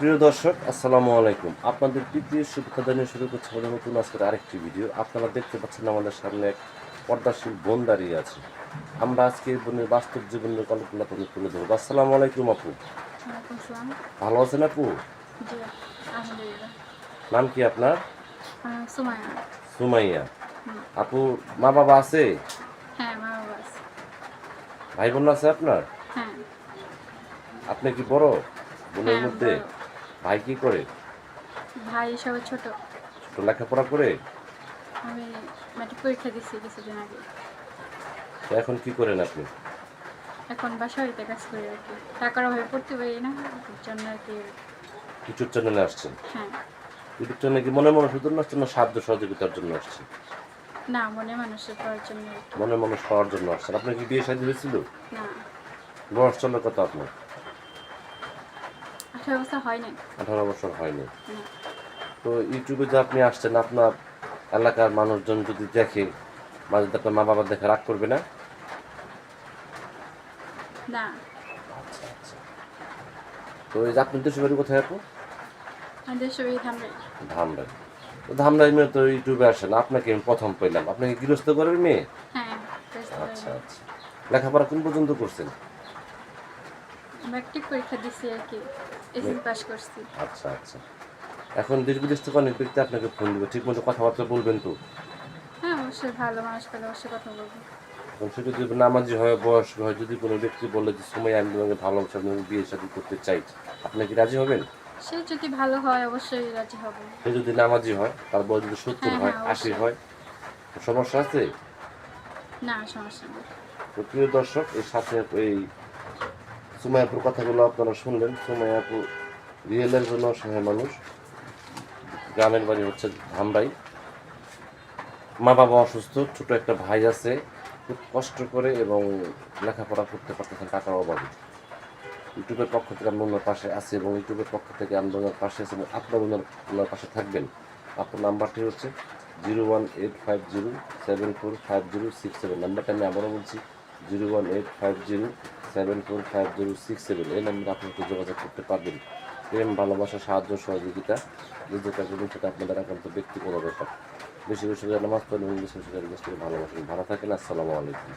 প্রিয় দর্শক আসসালামু আলাইকুম। আপনাদের তৃতীয় শুভেচ্ছা জানিয়ে শুরু করছে আমাদের নতুন আজকের আরেকটি ভিডিও। আপনারা দেখতে পাচ্ছেন আমাদের সামনে এক পর্দাশীল বোন দাঁড়িয়ে আছে। আমরা আজকে এই বোনের বাস্তব জীবনের গল্পগুলো আপনাদের তুলে ধরবো। আসসালামু আলাইকুম আপু। ভালো আছেন আপু? নাম কি আপনার? সুমাইয়া। আপু মা বাবা আছে? হ্যাঁ ভাই বোন আছে আপনার? হ্যাঁ। আপনি কি বড় বোনের হ্যাঁ, মধ্যে। ভাই কি করে? ভাই সবাই ছোট। ছোট লেখাপড়া করে? আমি ম্যাট্রিক পরীক্ষা দিচ্ছি কিছুদিন আগে। তো এখন কি করেন আপনি? এখন বাসাবাড়িতে কাজ করি আর কি। টাকার অভাবে পড়তে পারি না এর জন্য আর কি। ইউটিউব চ্যানেলে আসছেন? হ্যাঁ। ইউটিউব চ্যানেলে কি মনে মনে শুধু আসছেন না সাহায্য সহযোগিতার জন্য আসছেন? না মনে মানুষের পড়ার জন্য মনে মানুষ পাওয়ার জন্য আসছেন। আপনার কি বিয়ে শাদী হয়েছিল? না। বয়স চলে কত আপনার? আঠারো বছর হয় নাই বছর হয়নি। তো ইউটিউবে যে আপনি আসছেন আপনার এলাকার মানুষজন যদি দেখে মাঝে আপনার মা বাবা দেখে রাগ করবে না? না। আচ্ছা আচ্ছা। তো এই যে আপনার দেশের বাড়ি কোথায় আপু? ধামরাই। তো ধামরাই মেয়ে তো ইউটিউবে আসেন আপনাকে আমি প্রথম পেলাম। আপনাকে গৃহস্থ করার মেয়ে? হ্যাঁ আচ্ছা আচ্ছা। লেখাপড়া কোন পর্যন্ত করছেন? ম্যাট্রিক পরীক্ষা দিচ্ছি আর কি এসএসসি পাস করছি। আচ্ছা আচ্ছা। এখন দেশ বিদেশ থেকে অনেক ব্যক্তি আপনাকে ফোন দিবে ঠিক মতো কথাবার্তা বলবেন তো? হ্যাঁ অবশ্যই ভালো মানুষ পেলে অবশ্যই কথা বলব। এবং সে যদি নামাজি হয় বয়স্ক হয় যদি কোনো ব্যক্তি বলে যে সময় আমি তোমাকে ভালোবাসা বিয়ে শাদী করতে চাই আপনি কি রাজি হবেন? সে যদি ভালো হয় অবশ্যই রাজি হব। সে যদি নামাজি হয় তার বয়স যদি সত্তর হ্যাঁ, হয় হ্যাঁ, আশি। হয় সমস্যা আছে? না সমস্যা নেই। প্রিয় দর্শক এর সাথে এই সুমায়াপুর কথাগুলো আপনারা শুনলেন। সুমায়াপু রিয়েলের জন্য অসহায় মানুষ। গ্রামের বাড়ি হচ্ছে ধামরাই। মা বাবা অসুস্থ, ছোট একটা ভাই আছে। খুব কষ্ট করে এবং লেখাপড়া করতে পারতেছেন টাকার অভাবে। ইউটিউবের পক্ষ থেকে আমরা ওনার পাশে আছি এবং ইউটিউবের পক্ষ থেকে আমরা ওনার পাশে আছি এবং আপনারা ওনার ওনার পাশে থাকবেন। আপনার নাম্বারটি হচ্ছে zero one eight five zero seven four five zero six seven. নাম্বারটা আমি আবারও বলছি zero one eight five zero seven four five zero six seven এই নাম্বারে আপনাকে যোগাযোগ করতে পারবেন। প্রেম, ভালোবাসা, সাহায্য, সহযোগিতা যেটা করবেন সেটা আপনাদের একান্ত ব্যক্তিগত ব্যাপার বেশি বেশি নামাজ পড়বেন বেশি বেশি ভালোবাসেন। ভালো থাকেন, আসসালামু আলাইকুম।